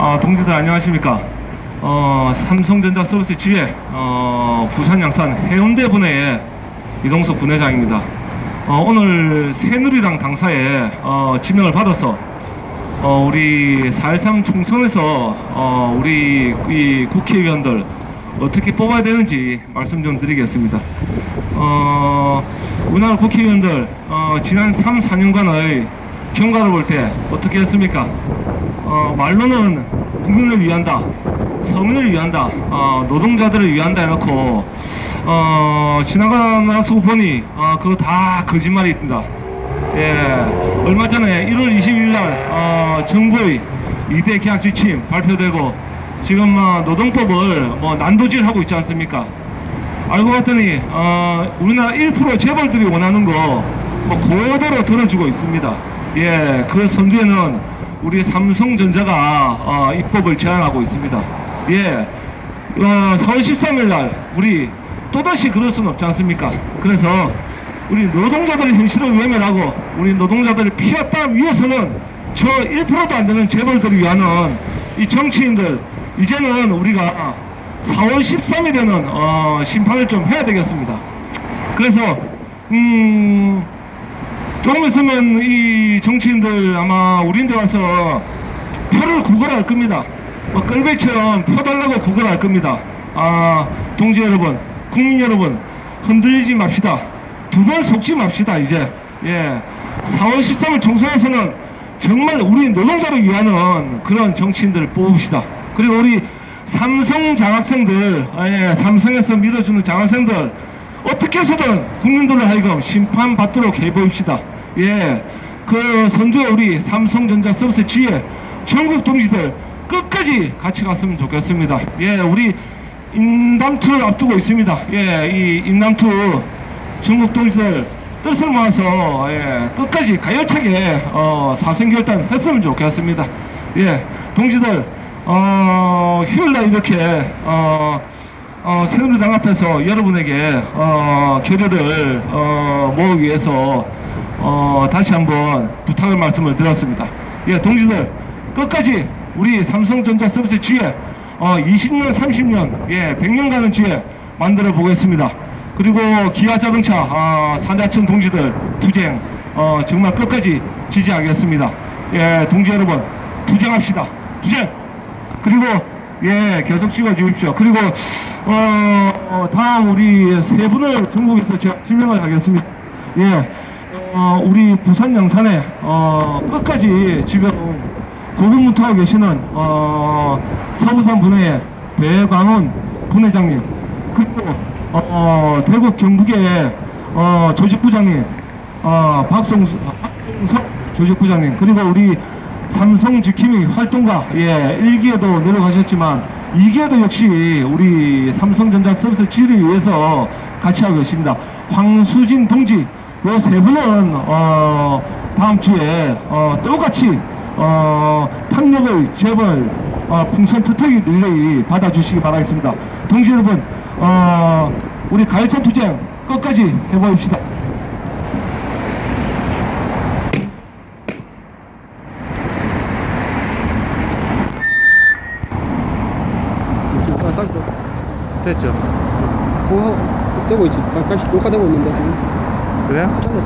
동지들 안녕하십니까? 어, 삼성전자 서비스 지회 어, 부산 양산 해운대 분해의 이동석 분회장입니다. 어, 오늘 새누리당 당사에 어, 지명을 받아서 어, 우리 4.13 총선에서 어, 우리 이 국회의원들 어떻게 뽑아야 되는지 말씀 좀 드리겠습니다. 어, 우리나라 국회의원들 어, 지난 3, 4년간의 경과를 볼 때 어떻게 했습니까? 어, 말로는 국민을 위한다, 서민을 위한다, 어, 노동자들을 위한다 해놓고 어, 지나가서 보니 어, 그거 다 거짓말입니다. 예, 얼마 전에 1월 22일 날 어, 정부의 2대 계약 지침 발표되고 지금 어, 노동법을 뭐 난도질하고 있지 않습니까? 알고 봤더니 어, 우리나라 1% 재벌들이 원하는 거 뭐 고도로 들어주고 있습니다. 예, 그 선두에는 우리 삼성전자가 어, 입법을 제안하고 있습니다. 예, 어, 4월 13일 날 우리 또다시 그럴 수는 없지 않습니까? 그래서 우리 노동자들의 현실을 외면하고 우리 노동자들의 피와 땀 위해서는 저 1%도 안 되는 재벌들을 위하는 이 정치인들 이제는 우리가 4월 13일에는 어, 심판을 좀 해야 되겠습니다. 그래서 음 조금 있으면 이 정치인들 아마 우리인데 와서 표를 구걸할 겁니다. 뭐 끌배처럼 표 달라고 구걸할 겁니다. 아 동지 여러분, 국민 여러분 흔들리지 맙시다. 두 번 속지 맙시다 이제. 예. 4월 13일 총선에서는 정말 우리 노동자를 위하는 그런 정치인들을 뽑읍시다. 그리고 우리 삼성 장학생들, 아, 예, 삼성에서 밀어주는 장학생들 어떻게 해서든 국민들을 하여금 심판받도록 해보입시다. 예, 그 선두에 우리 삼성전자 서비스 지혜 전국 동지들 끝까지 같이 갔으면 좋겠습니다. 예, 우리 인담투를 앞두고 있습니다. 예, 이 인담투 전국 동지들 뜻을 모아서 예, 끝까지 가열차게 어, 사생결단 했으면 좋겠습니다. 예, 동지들 어, 휴일날 이렇게 어, 어, 새누리당 앞에서 여러분에게 어, 교류를 어, 모으기 위해서 어, 다시 한번 부탁을 말씀을 드렸습니다. 예, 동지들 끝까지 우리 삼성전자 서비스 지혜 어, 20년, 30년, 예, 100년 가는 지혜 만들어 보겠습니다. 그리고 기아 자동차 어, 산자촌 동지들 투쟁 어, 정말 끝까지 지지하겠습니다. 예, 동지 여러분 투쟁합시다. 투쟁. 그리고 예 계속 찍어 주십시오. 그리고 어, 어, 다음 우리 세 분을 전국에서 제가 지명을 하겠습니다. 예, 어, 우리 부산 양산에 어, 끝까지 지금 고군분투하고 계시는 어, 서부산 분회의 배광훈 분회장님 그리고 어, 어, 대구 경북의 어, 조직부장님 어, 박성수 박성석 조직부장님 그리고 우리 삼성 지킴이 활동가 예 1기에도 노력하셨지만 2기에도 역시 우리 삼성전자 서비스 지를 위해서 같이 하고 계십니다. 황수진 동지 요세 분은 어 다음 주에 어 똑같이 어 탐력의 재벌 어, 풍선 특특이 릴레이 받아주시기 바라겠습니다. 동지 여러분 어 우리 가열찬 투쟁 끝까지 해보입시다. 아, 딱 돼. 됐죠? 어, 되고 있지. 다시 녹화되고 있는데 지금. 그래요? 잘랐어.